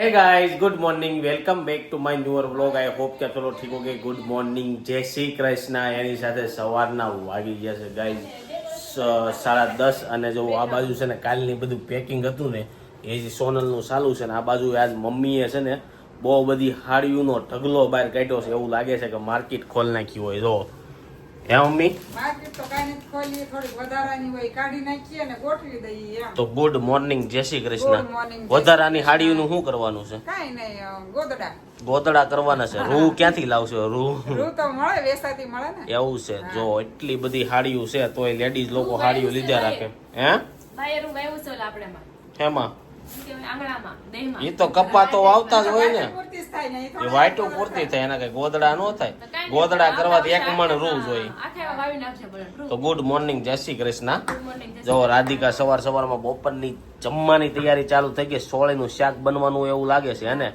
Hey guys good morning welcome back to my newer vlog I hope કે ચલો ઠીક okay good morning જય શ્રી કૃષ્ણ. એની સાથે સવારના વાગી ગયા છે ગાઈઝ સાડા દસ અને જો આ બાજુ છે ને કાલની બધું પેકિંગ હતું ને, એ જે સોનલનું ચાલુ છે ને આ બાજુ આજ મમ્મીએ છે ને બહુ બધી હાડીઓનો ઢગલો બહાર કાઢ્યો છે. એવું લાગે છે કે માર્કેટ ખોલ નાખ્યું હોય. જો હે મમ્મી? તો કાંઈ નથી ખોલીએ થોડીક વધારાની હોય કાઢી નાખીએ ને ગોઠવી દઈએ એમ. તો ગુડ મોર્નિંગ જય શ્રી કૃષ્ણ. વધારાની હાડીઓનું શું કરવાનું છે? કાંઈ ગોદડા. ગોદડા કરવાના છે. રૂ ક્યાંથી લાવશો? રૂ. રૂ તો મળે વેસાતી મળે ને. એવું છે. જો એટલી બધી હાડીઓ છે તોય લેડીઝ લોકો હાડીઓ લીધા રાખે. હે? બાયરું એ તો કપ્પા તો આવતા જ હોય ને થાય એ વાઈટો પૂરતી થાય એના કઈ ગોદડા નો થાય ગોદડા કરવાથી એક મણ રૂ જોઈએ. રૂ. તો ગુડ મોર્નિંગ જય શ્રી કૃષ્ણ જો રાધિકા સવાર સવારમાં બપોરની જમવાની તૈયારી ચાલુ થઈ ગઈ સોળીનું શાક બનવાનું એવું લાગે છે હે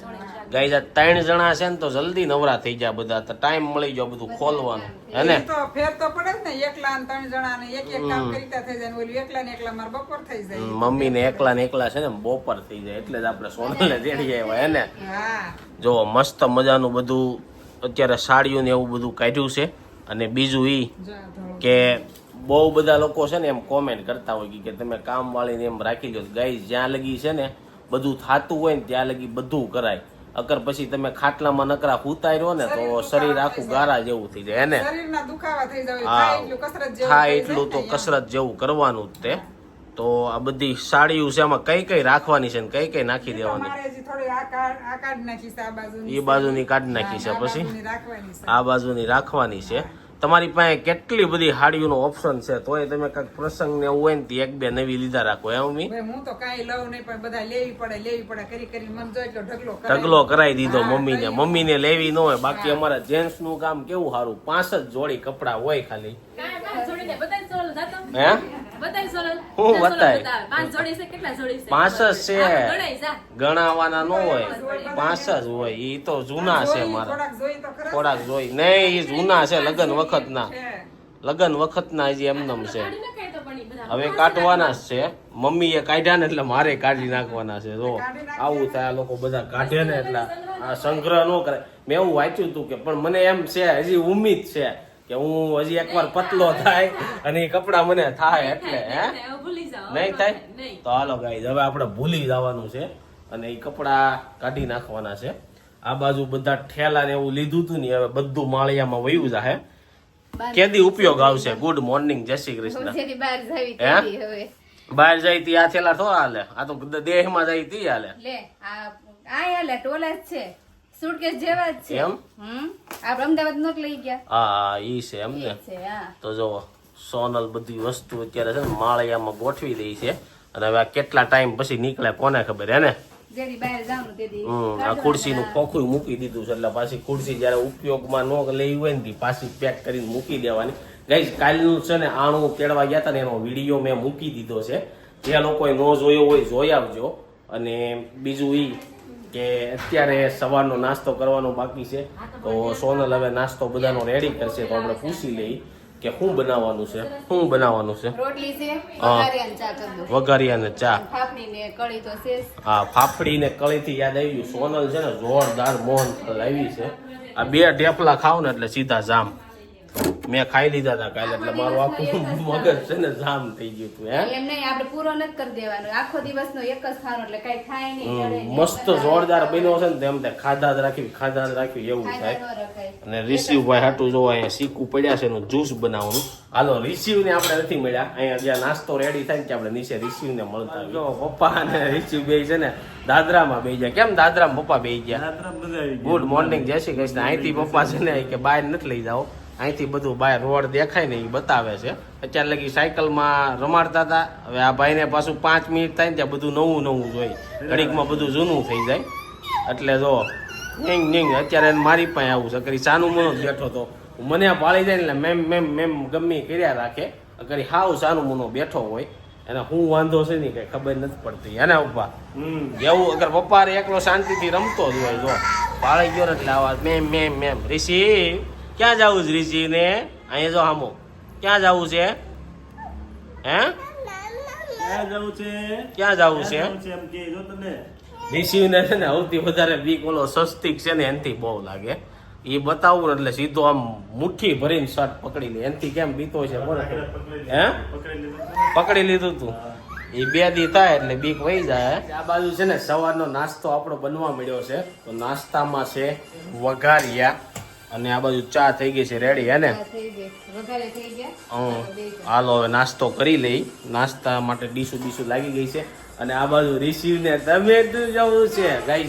ગાઈ જા ત્રણ જણા છે ને તો જલ્દી નવરા થઈ જાય બધા. તો ટાઈમ મળી જાય બધું ખોલવાનું. હે ને? તો ફેર તો પડે ને એકલા ને ત્રણ જણા ને એક એક કામ કરતા થઈ જાય ને ઓલું એકલા ને એકલા માર બપોર થઈ જાય. મમ્મી ને એકલા ને એકલા છે ને બપોર થઈ જાય એટલે જ આપણે સોનલને તેડી આવ્યા હે ને? હા. જો મસ્ત મજાનું બધું અત્યારે સાડીઓ ને એવું બધું કાઢ્યું છે. અને બીજું ઈ. કે બહુ બધા લોકો છે ને એમ કોમેન્ટ કરતા હોય કે- કે તમે કામ વાળીને એમ રાખી લો ગાય જ્યાં લગી છે ને બધું થાતું હોય ને ત્યાં લગી બધું કરાય. અગર પછી તમે ખાટલામાં નકરા ઉતાર્યો ને તો શરીર આખું ગારા જેવું થઈ જાય એને હા. એટલું તો કસરત જેવું કરવાનું જ તે. તો આ બધી સાડીઓ છે એમાં કઈ કઈ રાખવાની છે ને કઈ કઈ નાખી દેવાની? એ બાજુની કાઢી નાખી છે પછી? આ બાજુની રાખવાની છે. તમારી પાસે કેટલી બધી હાડીઓનો ઓપ્શન છે તોય તમે કાંઈક પ્રસંગ ને એવું હોય ને તો એક બે નવી લીધા રાખો એમ મમ્મી હું તો કાંઈ લઉં નહીં પણ બધા લેવી પડે લેવી પડે કરી કરી મન જો એટલો ઢગલો. ઢગલો કરાવી દીધો મમ્મી મમ્મીને મમ્મીને લેવી ન હોય બાકી અમારા જેન્ટ્સનું કામ કેવું સારું પાંચ જ જોડી કપડા હોય ખાલી કાંઈ પાંચ જોડી ને બધાય સોલ જાતો. હે. હું બતાય? પાંચ છે કેટલા જોડી છે? પાંચ જ છે. આપણે ગણાય જા. ગણાવાના ન હોય. પાંચ જ હોય. એ તો જૂના છે મારા. થોડાક જોઈ નહીં એ જૂના છે લગ્ન વખતના. લગ્ન વખતના હજી એમનેમ છે. હવે કાઢવાના જ છે. મમ્મીએ કાઢ્યા ને એટલે મારે કાઢી નાખવાના છે. જો આવું થાય લોકો બધા કાઢે ને એટલે. આ સંગ્રહ ન કરે મેં એવું વાંચ્યું હતું કે પણ મને એમ છે હજી ઉમ્મીદ છે. કે હું હજી એકવાર પતલો થાય અને એ કપડા મને થાય એટલે હે? નહીં થાય, તો હાલો ગાઈ હવે આપણે ભૂલી જવાનું છે અને એ કપડા કાઢી નાખવાના છે. આ બાજુ બધા ઠેલા ને એવું લીધું હતું ને હવે બધું માળિયામાં વયું જાહે. કેદી ઉપયોગ આવશે? ગુડ મોર્નિંગ જય શ્રી કૃષ્ણ. બહાર હે? બહાર જાય તી આ થેલા થોડા હાલે. આ તો દેહમાં જાય તી હાલે. આ હાલે ટોલા જ છે. સુટકેસ જેવા જ છે. એમ? હમ? આપણે અમદાવાદ નોટ લઈ ગયા? હા ઈ છે એમ ને. તો જો સોનલ બધી વસ્તુ અત્યારે છે ને માળિયામાં ગોઠવી દઈ છે. અને હવે આ કેટલા ટાઈમ પછી નીકળે કોને ખબર હે ને? આ ખુરશીનું ખોખું મૂકી દીધું છે એટલે પાછી ખુરશી જ્યારે ઉપયોગમાં ન લેવી હોય ને પાછી પેક કરીને મૂકી દેવાની. ગઈ કાલનું છે ને આણું કેળવા ગયા હતા ને એનો વીડિયો મેં મૂકી દીધો છે. જે લોકોએ ન જોયો હોય જોઈ આવજો. અને બીજું ઈ કે અત્યારે સવારનો નાસ્તો કરવાનો બાકી છે. તો સોનલ હવે નાસ્તો બધાનો રેડી કરશે. તો આપણે પૂછી લઈ કે શું બનાવવાનું છે? શું બનાવવાનું છે? રોટલી છે હા. વઘારિયા ને ચા. ફાફડી ને કળી થી. હા યાદ આવ્યું સોનલ છે ને જોરદાર મોહન લાવી છે. આ બે ઢેફલા ખાવ ને એટલે સીધા જામ. મેં ખાઈ લીધા હતા કાલે એટલે મારું આખું મગજ છે ને જામ થઈ ગયું હતું હે? એમ નહીં આપણે પૂરો નથી કરી દેવાનો. આખો દિવસનો એક જ ખાવાનો એટલે કઈ થાય નહીં. મસ્ત જોરદાર બન્યો છે ને તેમ તે ખાધા જ રાખ્યું ખાધા જ રાખ્યું એવું થાય. અને રિસીવ ભાઈ હાટું જો અહીંયા સીકું પડ્યા છે એનું જ્યુસ બનાવવાનું. હાલો રિસીવ ને આપણે નથી મળ્યા. અહીંયા જ્યાં નાસ્તો રેડી થાય ને કે આપણે નીચે રિસીવ ને મળતા. જો પપ્પા અને રિસીવ બે છે ને દાદરામાં બે ગયા. કેમ દાદરામાં પપ્પા બે ગયા? ગુડ મોર્નિંગ જય શ્રી કૃષ્ણ. અહીંથી પપ્પા છે ને કે બહાર નથી લઈ જાઓ. અહીંથી બધું બાય રોડ દેખાય ને એ બતાવે છે. અત્યારે લગી સાયકલમાં રમાડતા હતા. હવે આ ભાઈને પાછું પાંચ મિનિટ થાય ને ત્યાં બધું નવું નવું જોઈ ઘડીકમાં બધું જૂનું થઈ જાય. એટલે જો નહીં નહીં અત્યારે એને મારી પાસે આવું છે. કરી સાનું મનો જ બેઠો તો મને પાળી જાય ને એટલે મેમ મેમ મેમ ગમે કર્યા રાખે. કરી હાવ સાનું મનો બેઠો હોય. એને હું વાંધો છે ને કઈ ખબર નથી પડતી. એને પપ્પા એવું અગર પપ્પા એકલો શાંતિથી રમતો જ હોય જો પાળી ગયો એટલે આવા મેમ મેમ મેમ. ઋષિ! ક્યાં જવું છે ઋષિ અહીંયા જો હામો. ક્યાં જવું છે? હે? ક્યાં જવું છે? ક્યાં જવું છે? એમ કે જો તને. રિસીવને છે ને સૌથી વધારે બીક ઓલો સસ્તિક છે ને એનથી બહુ લાગે. એ બતાવું એટલે સીધો આમ મુઠ્ઠી ભરીને શર્ટ પકડી લે એનથી કેમ બીતો છે બોલે. હે પકડી લીધું. તું. એ બે દી થાય એટલે બીક વહી જાય. આ બાજુ છે ને સવારનો નાસ્તો આપણો બનવા મળ્યો છે. તો નાસ્તામાં છે વઘારિયા. અને આ બાજુ ચા થઈ ગઈ છે રેડી હે ને? ગઈ. હાલો હવે નાસ્તો કરી લઈ. નાસ્તા માટે ડીશું ડીશું લાગી ગઈ છે. અને આ બાજુ રિસીવ ને તમે જવું છે. ગાઈઝ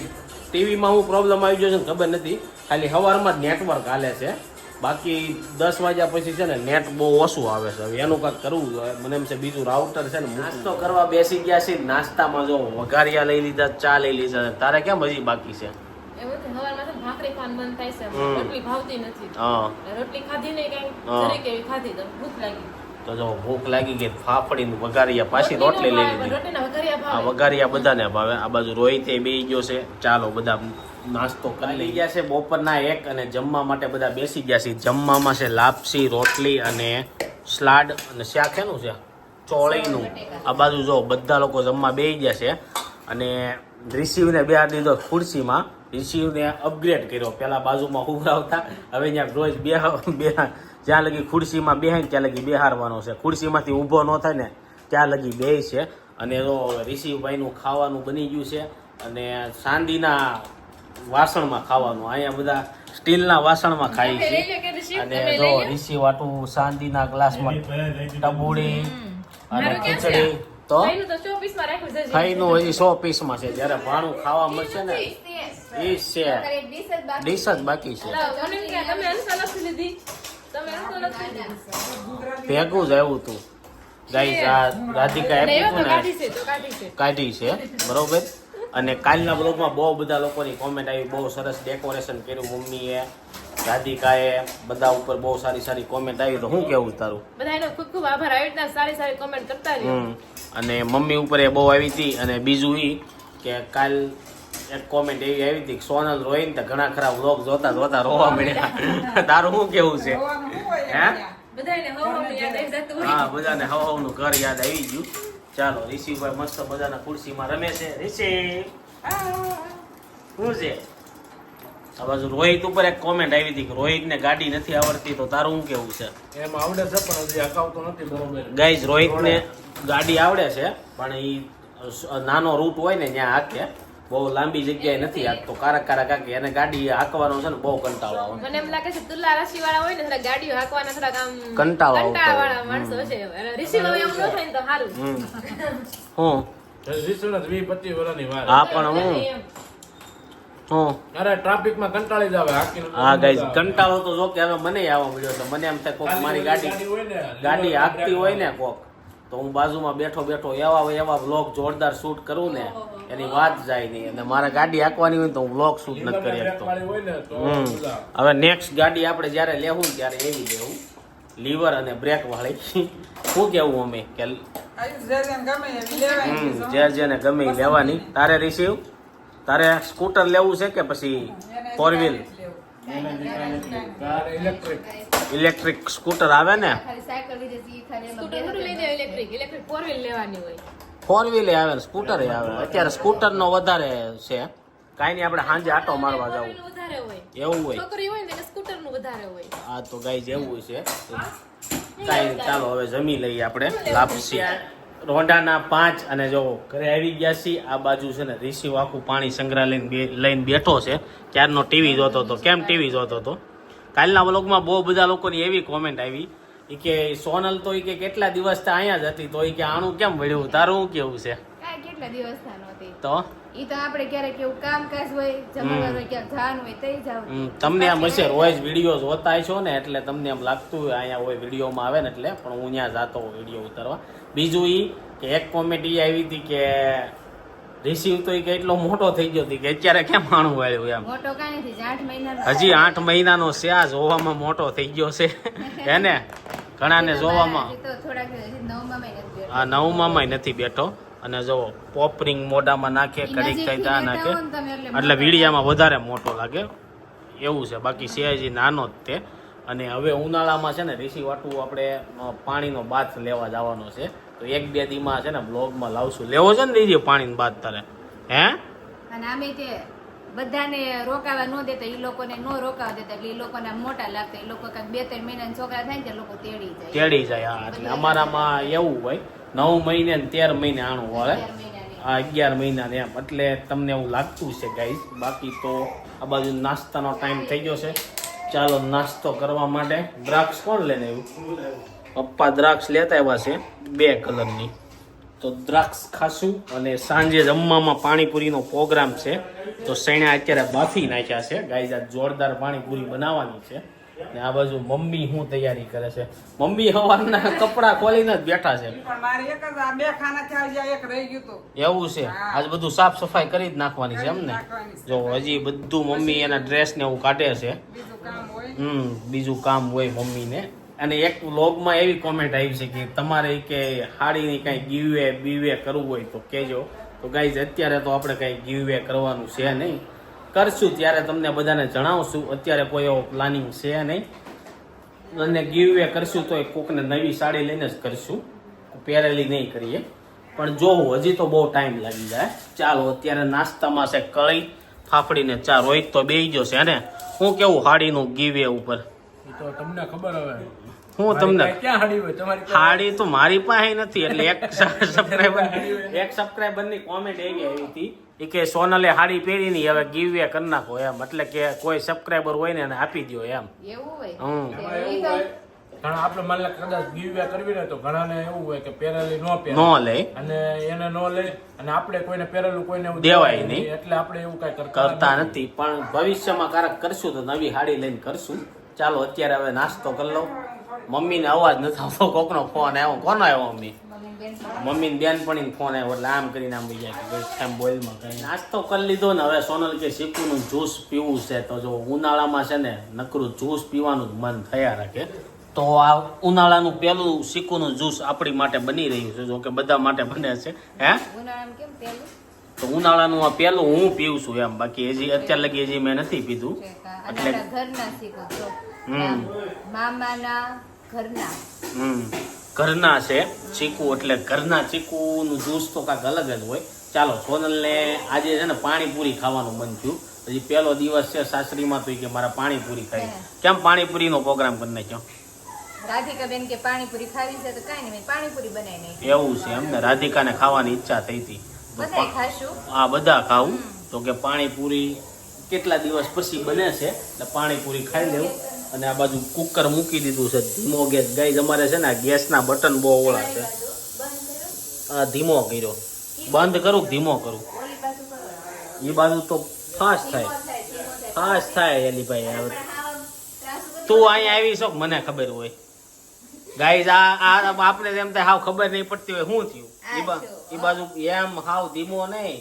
ટીવીમાં હું પ્રોબ્લેમ આવી ગયો છે ને ખબર નથી. ખાલી સવારમાં જ નેટવર્ક હાલે છે. બાકી દસ વાગ્યા પછી છે ને નેટ બહુ ઓછું આવે છે. હવે એનું કાંઈક કરવું જોઈએ મને એમ છે બીજું રાઉટર છે ને નાસ્તો કરવા બેસી ગયા છે. નાસ્તામાં જો વઘારિયા લઈ લીધા ચા લઈ લીધા. તારે કેમ હજી બાકી છે? ભાખરી ખાવાનું મન થાય છે. હમ. રોટલી ભાવતી નથી. રોટલી ખાધી નહીં કઈ જરીક એવી ખાધી તો ભૂખ લાગી. તો જો ભૂખ લાગી ગઈ ફાફડીને વઘારિયા પાછી રોટલી લઈ લીધી. આ વઘારિયા બધાને ભાવે. આ બાજુ રોહિતે બેસી ગયો છે. ચાલો બધા નાસ્તો કરી લઈ ગયા છે બપોરના એક અને જમવા માટે બધા બેસી ગયા છે. જમવામાં છે લાપસી રોટલી અને સ્લાડ અને શાક. એનું છે ચોળીનું. આ બાજુ જો બધા લોકો જમવા બેસી ગયા છે. અને રિસીવને બેહાર દીધો ખુરશીમાં. રિસીવને અપગ્રેડ કર્યો. પહેલાં બાજુમાં ઉભરાવતા હવે ત્યાં રોજ બે બે જ્યાં લગી ખુરશીમાં બે ત્યાં લગી બેહારવાનો છે. ખુરશીમાંથી ઊભો ન થાય ને ત્યાં લગી બે છે. અને જો રિષિભાઈનું ખાવાનું બની ગયું છે અને ચાંદીના વાસણમાં ખાવાનું. અહીંયા બધા સ્ટીલના વાસણમાં ખાઈ છે? અને જો લો? વાટું ચાંદીના ગ્લાસમાં ટબુડી અને? ખીચડી. તો? ખાઈનું તો showpiece માં રાખ્યું છે. ખાઈનું હજી સો પીસમાં છે. જ્યારે ભાણું ખાવા મળશે ને એ છે. અત્યારે જ બાકી ડીશ જ બાકી છે. ભેગું જ આવ્યું તું. ગાઈસ આ રાધિકા આપ્યું કાઢી ને. છે તો કાઢી છે. બરોબર? અને કાલના બ્લોગમાં બહુ બધા લોકોની કોમેન્ટ આવી બહુ સરસ ડેકોરેશન કર્યું મમ્મીએ રાધિકાએ બધા ઉપર બહુ સારી સારી કોમેન્ટ આવી. તો શું કેવું તારું? બધાનો ખૂબ ખૂબ આભાર. આવી રીતના સારી સારી કોમેન્ટ કરતા અને મમ્મી ઉપર એ બહુ આવી હતી. અને બીજું એ કે કાલ એક કોમેન્ટ એવી આવી હતી કે સોનલ રોઈને તો ઘણા ખરા વ્લોગ જોતા જોતા રોવા મળ્યા. તારું શું કેવું છે? હે? હા? બધાને હવ હવનું ઘર યાદ આવી ગયું. ચાલો રિષિભાઈ મસ્ત બધાના ખુરશીમાં રમે છે. રિષિ શું છે? આ બાજુ રોહિત ઉપર એક કોમેન્ટ આવી હતી કે રોહિતને ગાડી નથી આવડતી તો તારું શું કેવું છે? એમ આવડે છે પણ હજી અકાવતો નથી બરોબર. ગાઈઝ રોહિતને ગાડી આવડે છે પણ એ નાનો રૂટ હોય ને ત્યાં હાકે. બહુ લાંબી જગ્યાએ નથી હાકતો કારક કારક હાકે એને ગાડી હાંકવાનો છે ને બહુ કંટાળો આવે. મને એમ લાગે છે તુલા રાશિ વાળા હોય ને થોડા ગાડીઓ હાંકવાના થોડાક આમ કંટાળો કંટાળા. વાળા માણસો છે. ઋષિ હવે ન થાય ને તો સારું હમ. હું? વર્ષની હા પણ હું? એમ. અરે ટ્રાફિકમાં કંટાળી જાવે હા ગાઈઝ કંટાળો તો જો કે હવે મને આવવા મળ્યો તો મને એમ થાય કોક મારી ગાડી હોય ગાડી હાંકતી હોય ને કોક. તો હું બાજુમાં બેઠો બેઠો એવા એવા બ્લોગ જોરદાર શૂટ કરું ને એની વાત જાય નહીં. અને મારે ગાડી હાંકવાની હોય તો હું બ્લોગ શૂટ નથી કરી શકતો. વાળી હોય ને તો હમ. હવે નેક્સ્ટ ગાડી આપણે જ્યારે લેવું ત્યારે એવી લેવું લીવર અને બ્રેક વાળી. શું કેવું અમે? કે જે જેને ગમે એવી હમ, જે જેને ગમે ઈ લેવાની. તારે રિસીવ તારે સ્કૂટર લેવું છે કે પછી four wheel electric electric scooter આવે ને? ખાલી સાયકલ ખાલી સ્કૂટર મોટું લઈ દે ઇલેક્ટ્રિક ઇલેક્ટ્રિક ફોર વ્હીલ લેવાની હોય. ફોર વ્હીલ આવે ને સ્કૂટર આવે અત્યારે સ્કૂટર નો વધારે છે. કાંઈ નહીં આપણે સાંજે આટો મારવા જવું. વધારે હોય. એવું હોય. છોકરી હોય ને સ્કૂટરનું વધારે હોય. હા તો ગાય જેવું છે. કાંઈ નહીં, ચાલો હવે જમી લઈએ આપણે. લાપસી. રોંડાના પાંચ અને જો ઘરે આવી ગયા છીએ આ બાજુ છે ને રિસીવ આખું પાણી સંગ્રહાલય બે- લઈને બેઠો છે. ક્યારનો ટીવી જોતો હતો કેમ ટીવી જોતો હતો? કાલના વ્લોગમાં બહુ બધા લોકોની એવી કોમેન્ટ આવી. ઈ કે સોનલ તો એ કે કેટલા દિવસ અહીંયા જ હતી તો એ કે આણું કેમ વળ્યું? તારું કેવું છે? કેટલા દિવસ નહોતી. તો? ઈ તો આપણે ક્યારેક એવું કામકાજ હોય જમવાનું હોય ક્યાંક જવાનું હોય તઈ જાવ તમને આમ હશે રોજ વીડિયો જોતા છો ને એટલે તમને એમ લાગતું હોય અહીંયા હોય વિડીયોમાં આવે ને એટલે પણ હું ત્યાં જાતો વીડિયો ઉતારવા. બીજું ઈ કે એક કોમેડી આવી હતી કે રિસીવ તો કે એટલો મોટો થઈ ગયો કે અત્યારે કેમ માણું વાળ્યું એમ? મોટો આઠ મહિના હજી આઠ મહિનાનો છે આ જોવામાં મોટો થઈ ગયો છે. હે ને? ઘણાને જોવામાં. નવમાં. આ નવમામાં નથી બેઠો. અને જો પોપરિંગ મોઢામાં નાખે કડીક થઈ ત્યાં નાખે. એટલે વીડિયામાં વધારે મોટો લાગે. એવું છે બાકી સિયાજી નાનો જ તે અને હવે ઉનાળામાં છે ને ઋષિ વાટું આપણે પાણીનો બાથ લેવા જવાનો છે. તો એક બે દીમાં છે ને બ્લોગમાં લાવશું લેવો છે ને દીદી પાણીની બાદ તારે? હે? અને આમે તે બધાને રોકાવા ન દેતા એ લોકોને ન રોકાવા દેતા એટલે એ લોકોને મોટા લાગતા. એ લોકો કાંઈક બે ત્રણ મહિનાના છોકરા થાય ને લોકો તેડી જાય. તેડી જાય હા એટલે અમારામાં એવું હોય નવ મહિને ને તેર મહિને આણું હોય. હા અગિયાર મહિના ને એમ. એટલે તમને એવું લાગતું છે ગાઈસ બાકી તો આ બાજુ નાસ્તાનો ટાઈમ થઈ ગયો છે. ચાલો નાસ્તો કરવા માટે દ્રાક્ષ કોણ લઈને આવ્યું? પપ્પા દ્રાક્ષ લેતા આવ્યા છે બે કલરની. તો દ્રાક્ષ ખાશું અને સાંજે જમવામાં પાણીપુરીનો પ્રોગ્રામ છે. તો સૈણા અત્યારે બાફી નાખ્યા છે. ગાય જાત જોરદાર પાણીપુરી બનાવવાની છે. ને આ બાજુ મમ્મી શું તૈયારી કરે છે? મમ્મી સવારના કપડાં ખોલીને જ બેઠા છે. એવું છે. આજ બધું સાફ સફાઈ કરી જ નાખવાની છે એમ ને? જો હજી બધું મમ્મી એના ડ્રેસ ને એવું કાઢે છે. હમ બીજું કામ હોય મમ્મીને. અને એક વ્લોગમાં એવી કોમેન્ટ આવી છે કે તમારે કે હાડીની કાંઈ ગીવે બીવે કરવું હોય તો કહેજો. તો ગાઈઝ અત્યારે તો આપણે કાંઈ ગીવે કરવાનું છે નહીં. કરશું, ત્યારે તમને બધાને જણાવશું. અત્યારે કોઈ એવો પ્લાનિંગ છે નહીં. અને ગીવે કરશું તો કોકને નવી સાડી લઈને જ કરશું. પહેરેલી નહીં કરીએ. પણ જોવું હજી તો બહુ ટાઈમ લાગી જાય. ચાલો, અત્યારે નાસ્તામાં છે કળી, ફાફડીને ચા રોહિત તો બેહી ગયો છે ને? હું કેવું હાડીનું ગીવે ઉપર? એ તો તમને ખબર હવે. હું તમને ક્યાં હાડી હોય? તમારી પાસે? તો મારી પાસે નથી એટલે એક સબસ્ક્રાઈબર એક સબસ્ક્રાઈબરની કોમેન્ટ એવી આવી હતી એ કે સોનલે હાડી પહેરી ની હવે ગીવે કરી નાખો એમ. એટલે કે કોઈ સબસ્ક્રાઈબર હોય ને એને આપી દો એમ. એવું હોય? હમ. એમાં એવું હોય ઘણા આપણે માન લે કદાચ ગીવ કરવી ને તો ઘણાને એવું હોય કે પહેરેલી નો પહેરે. નો લે. અને એને ન લે અને આપણે કોઈને પહેરેલું કોઈને એવું દેવાય નહીં. એટલે આપણે એવું કઈ કરતા નથી. પણ ભવિષ્યમાં કારક કરશું તો નવી હાડી લઈને કરશું. ચાલો અત્યારે હવે નાસ્તો કરી લઉં. મમ્મીને અવાજ નથી આવતો કોકનો ફોન આવ્યો. કોનો આવ્યો મમ્મી? મમ્મી બેનપણીને ફોન આવ્યો એટલે આમ કરીને આમ બીજા કે એમ બોલમાં કઈ નાસ્તો કરી લીધો ને હવે સોનલ કે શીકુનું જ્યુસ પીવું છે. તો જો ઉનાળામાં છે ને નકરું જ્યુસ પીવાનું જ મન થયા રાખે. તો આ ઉનાળાનું પહેલું સીકુનું જ્યુસ આપણી માટે બની રહ્યું છે જો કે બધા માટે બને છે. હે? તો ઉનાળાનું આ પહેલું હું પીવું છું એમ. બાકી હજી અત્યાર લગી હજી મેં નથી પીધું. એટલે ઘરના શીખો. મામાના ઘરના. ઘરના છે ચીકુ એટલે ઘરના ચીકુનું જ્યુસ તો કાંઈક અલગ જ હોય. ચાલો સોનલને આજે છે ને પાણીપુરી ખાવાનું મન થયું હજી પહેલો દિવસ છે સાસરીમાં તો કે મારા પાણીપુરી ખાઈ કેમ પાણીપુરીનો પ્રોગ્રામ કરી નાખ્યો? રાધિકાબેન કે પાણીપુરી ખાવી છે તો કાંઈ નહીં પાણીપુરી બનાવી નાખી. એવું છે એમને રાધિકાને ખાવાની ઈચ્છા થઈ હતી. આ બધા ખાવું તો કે પાણીપુરી કેટલા દિવસ પછી બને છે? એટલે પાણીપુરી ખાઈ લેવું. અને આ બાજુ કુકર મૂકી દીધું છે. ધીમો ગેસ. ગાઈઝ અમારે છે ને ગેસના બટન બહુ ઓળા છે. આ ધીમો કર્યો. બંધ કરું ધીમો કરું. એ બાજુ તો ફાસ્ટ થાય. ફાસ્ટ થાય અલીભાઈ હવે તું અહીંયા આવી છો મને ખબર હોય? ગાઈઝ આ આપણે એમ થાય હાવ ખબર નહીં પડતી હોય. શું થયું? એ બાજુ એમ હાવ ધીમો નહીં.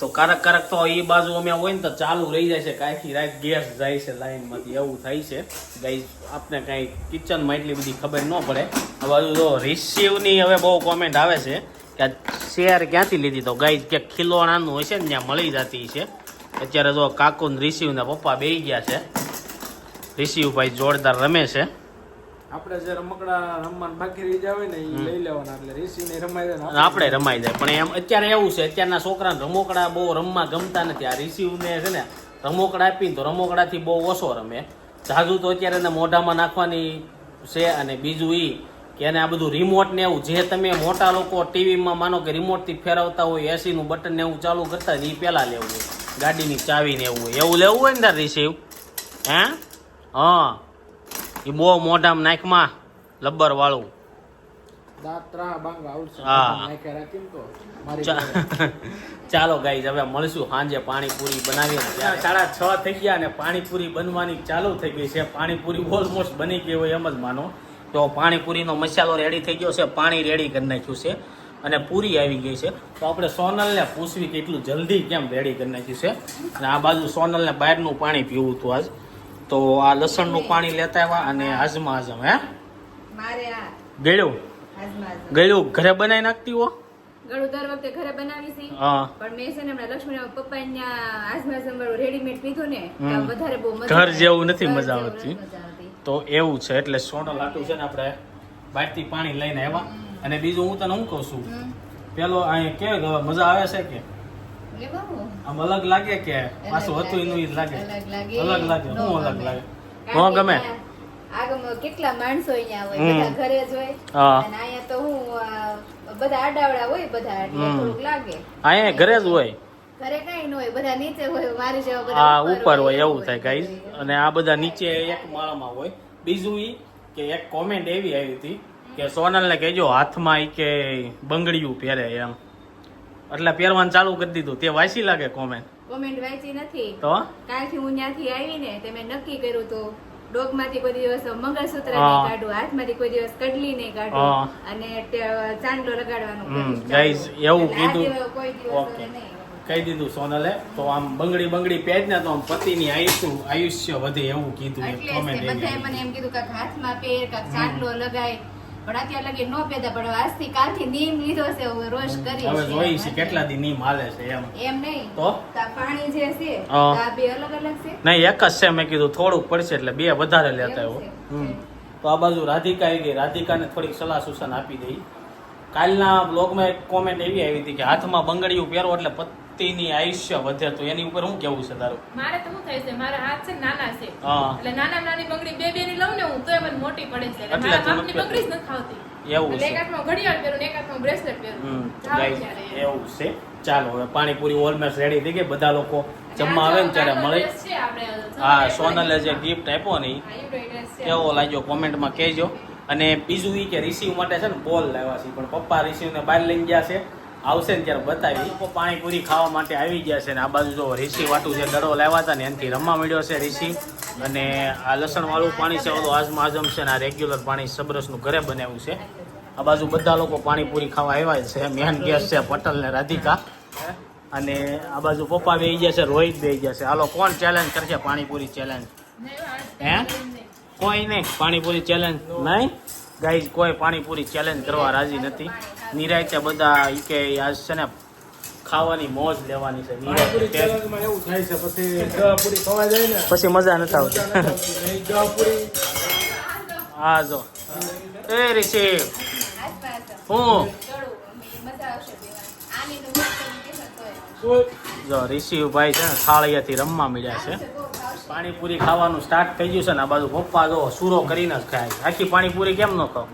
તો કારક કારક તો એ બાજુ અમે હોય ને તો ચાલુ રહી જાય છે, કાંઈથી રાત ગેસ જાય છે લાઈનમાંથી એવું થાય છે. ગાઈ આપને કાંઈ કિચનમાં એટલી બધી ખબર ન પડે. આ બાજુ જો રિસીવની હવે બહુ કોમેન્ટ આવે છે કે શેર ક્યાંથી લીધી? તો ગાઈ કે ખીલોણાનું હશે ને ત્યાં મળી જતી છે. અત્યારે જો કાકુ ને રિસીવ ને પપ્પા બે ગયા છે. રિસીવભાઈ જોરદાર રમે છે. આપણે જે રમકડા રમવાનું બાકી રહી જાય ને એ લઈ લેવાના એટલે રીસીને રમાઈ જાય આપણે રમાઈ જાય. પણ એમ અત્યારે એવું છે અત્યારના છોકરાને રમકડા બહુ રમવા ગમતા નથી. આ રિસીવને છે ને રમકડા આપીને તો રમકડાથી બહુ ઓછો રમે. જાજુ તો અત્યારે એને મોઢામાં નાખવાની છે અને બીજું એ કે એને આ બધું રિમોટ ને એવું જે તમે મોટા લોકો ટીવીમાં માનો કે રિમોટથી ફેરવતા હોય એસીનું બટન ને એવું ચાલુ કરતા એ પહેલાં લેવું હોય. ગાડીની ચાવી ને એવું હોય. એવું લેવું હોય ને તાર રિસીવ હે? હા. એ બહુ મોઢામાં નાખમાં લબ્બર વાળું. ચાલો ગાઈઝ હવે મળશું સાંજે પાણીપુરી બનાવીએ સાડા છ થઈ ગયા અને પાણીપુરી બનવાની ચાલુ થઈ ગઈ છે. પાણીપુરી ઓલમોસ્ટ બની ગઈ હોય એમ જ માનો. તો પાણીપુરીનો મસાલો રેડી થઈ ગયો છે. પાણી રેડી કરી નાખ્યું છે અને પૂરી આવી ગઈ છે. તો આપણે સોનલને પૂછવી કે એટલું જલ્દી કેમ રેડી કરી નાખ્યું છે. અને આ બાજુ સોનલને બહારનું પાણી પીવું હતું આજ. તો આ લસણનું પાણી લેતા આવ્યા અને આજમાં આજમ હે? ગળ્યું? ગળ્યું? ઘરે બનાવી નાખતી હો? ગળું દર વખતે ઘરે બનાવી છે હા. પણ મેં છે ને હમણાં લક્ષ્મી પપ્પા આજમાં જમવાનું રેડીમેડ પીધું ને વધારે બહુ મજા ઘર. જેવું નથી મજા આવતી. તો એવું છે એટલે સોનો આટું છે ને આપણે બહારથી પાણી લઈને આવ્યા. અને બીજું હું તને શું કહું છું? પેલો અહીંયા કેવી મજા આવે છે કે? આમ અલગ લાગે કે પાછું હતું એનું ઈ જ લાગે? અલગ લાગે અલગ લાગે નો શું અલગ. લાગે? કારણ ગમે? ત્યાં કેટલા માણસો અહીંયા હોય બધા ઘરે જ હોય. હા. અને અહીંયા તો હું બધા આડાવડા હોય બધા થોડુંક લાગે. અહીંયા ઘરે જ હોય. ઘરે કઈ ન હોય બધા નીચે હોય મારી જેવા બધા આ ઉપર હોય એવું થાય ગાઈઝ અને આ બધા નીચે એક માળામાં હોય. બીજું ઈ કે એક કોમેન્ટ એવી આવી હતી કે સોનલને કહેજો હાથમાં ઈ કે બંગડીયું પહેરે એમ. એટલે પહેરવાનું ચાલુ કરી દીધું. તે વાંચી લાગે કોમેન્ટ કોમેન્ટ વાંચી નથી. તો? કાલથી હું ત્યાંથી આવીને તે મેં નક્કી કર્યું તો ડોગમાંથી કોઈ દિવસ મંગળસૂત્ર નહીં કાઢું હાથમાંથી કોઈ દિવસ કડલી નહીં કાઢું અને ચાંદલો લગાડવાનું ગાઈઝ એવું કીધું. દિવસ કોઈ દિવસ Okay. કહી દીધું સોનલે. તો આમ બંગડી બંગડી પહેજ ને તો આમ પતિની આયુષ્ય આયુષ્ય વધે એવું કીધું કોમેન્ટ બધાએ મને એમ કીધું કે હાથમાં પહેર કાંઈક ચાંદલો લગાય. પણ અત્યારે લગી નો પહેરતા પણ આજથી કાલથી નીમ લીધો છે હવે રોજ કરીશ હવે જોઈ છે કેટલા દી નીમ હાલે છે એમ. એમ નહીં. તો? તો પાણી જે છે આ બે અલગ અલગ છે. નહીં એક જ છે મેં કીધું થોડુંક પડશે એટલે બે વધારે લેતા એવું તો આ બાજુ રાધિકા આવી ગઈ. રાધિકાને થોડીક સલાહ સૂચન આપી દઈ. કાલના બ્લોગમાં એક કોમેન્ટ એવી આવી હતી કે હાથમાં બંગડીયું પહેરો એટલે પતિની આયુષ્ય વધે તો એની ઉપર શું કેવું છે તારું? મારે તો શું થાય છે? મારા હાથ છે નાના છે. એટલે નાના નાની બંગડી બે બે ની લઉં ને હું તો મને મોટી પડે છે. એટલે મારા તું માપની બંગડી જ નથી આવતી. એવું એક છે. હાથમાં ઘડિયાળ પહેરું એક હાથમાં બ્રેસલેટ પહેરું. હમ જાઉં guys, ત્યારે. એમ. એવું છે. ચાલો હવે પાણીપુરી ઓલમોસ્ટ રેડી થઈ ગઈ. બધા લોકો જમવા આવે ને ત્યારે મળે. હા સોનલે જે ગિફ્ટ આપ્યો ને હા. કેવો લાગ્યો કોમેન્ટમાં કહેજો. અને બીજું કે રિસીવ માટે છે ને બોલ લાવ્યા છે. પણ પપ્પા રિસીવને બહાર લઈને ગયા છે. આવશે ને ત્યારે બતાવી. પાણીપુરી ખાવા માટે આવી ગયા છે ને આ બાજુ જો રીસી વાટું જે દડો લાવ્યા હતા ને એનાથી રમવા મળ્યો છે રીસી અને આ લસણવાળું પાણી છે, ઓલું આજમ આજમ છે ને આ રેગ્યુલર પાણી સબરસનું ઘરે બનાવ્યું છે. આ બાજુ બધા લોકો પાણીપુરી ખાવા આવ્યા છે. મેન ગેસ છે પટલ ને રાધિકા. અને આ બાજુ પપ્પા બે ગયા છે, રોહિત બે ગયા છે. હાલો, કોણ ચેલેન્જ કરશે પાણીપુરી ચેલેન્જ હે? કોઈ નહીં, પાણીપુરી ચેલેન્જ નહીં? ગાઈઝ કોઈ પાણીપુરી ચેલેન્જ કરવા રાજી નથી. નિરાયતે બધા કે આજ છે ને ખાવાની મોજ લેવાની છે. એવું થાય પછી પૂરી ખવાઈ જાય ને. પછી મજા નથી આવતી. હા જો. એ રિષિવ હું? જો રિષિવભાઈ છે ને થાળિયાથી રમવા મળ્યા છે. પાણીપુરી ખાવાનું સ્ટાર્ટ થઈ ગયું છે ને આ બાજુ પપ્પા જો સૂરો કરીને જ ખાય. આખી પાણીપુરી કેમ ન ખાવ?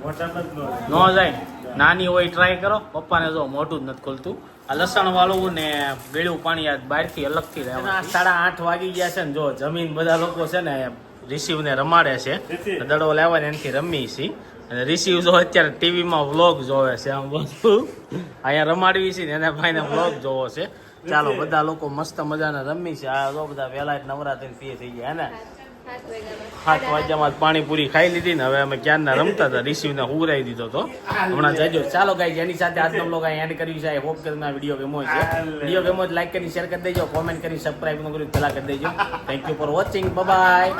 ન જાય નાની હોય ટ્રાય કરો. પપ્પાને જો મોઢું જ નથી ખુલતું. આ લસણ વાળું ને ગળ્યું પાણી આ બહારથી અલગથી સાડા આઠ વાગી ગયા છે ને જો જમીન બધા લોકો છે ને રિસીવને રમાડે છે. દડો લેવા ને એનાથી રમી છે અને રિસીવ જો અત્યારે ટીવીમાં વ્લોગ જોવે છે આમ બધું. અહીંયા રમાડવી છે ને એના ભાઈને વ્લોગ જોવો છે. ચાલો, બધા લોકો મસ્ત મજાના રમી છે. આ બધા વહેલા નવરાત્રી પીએ થઈ ગયા ને? સાત વાગ્યામાં. પાણીપુરી ખાઈ લીધી ને હવે અમે ક્યારના રમતા હતા? રિસીવને હુરાઈ દીધો તો. હમણાં જજો. ચાલો ગાઈ એની સાથે આજનો બ્લોગ એન્ડ કર્યું છે. હોપ કે તમને વીડિયો ગેમો છે વીડિયો ગેમો લાઈક કરી શેર કરી દેજો. કોમેન્ટ કરી સબસ્ક્રાઈબનું કર્યું પેલા કરી દેજો. Thank you for watching bye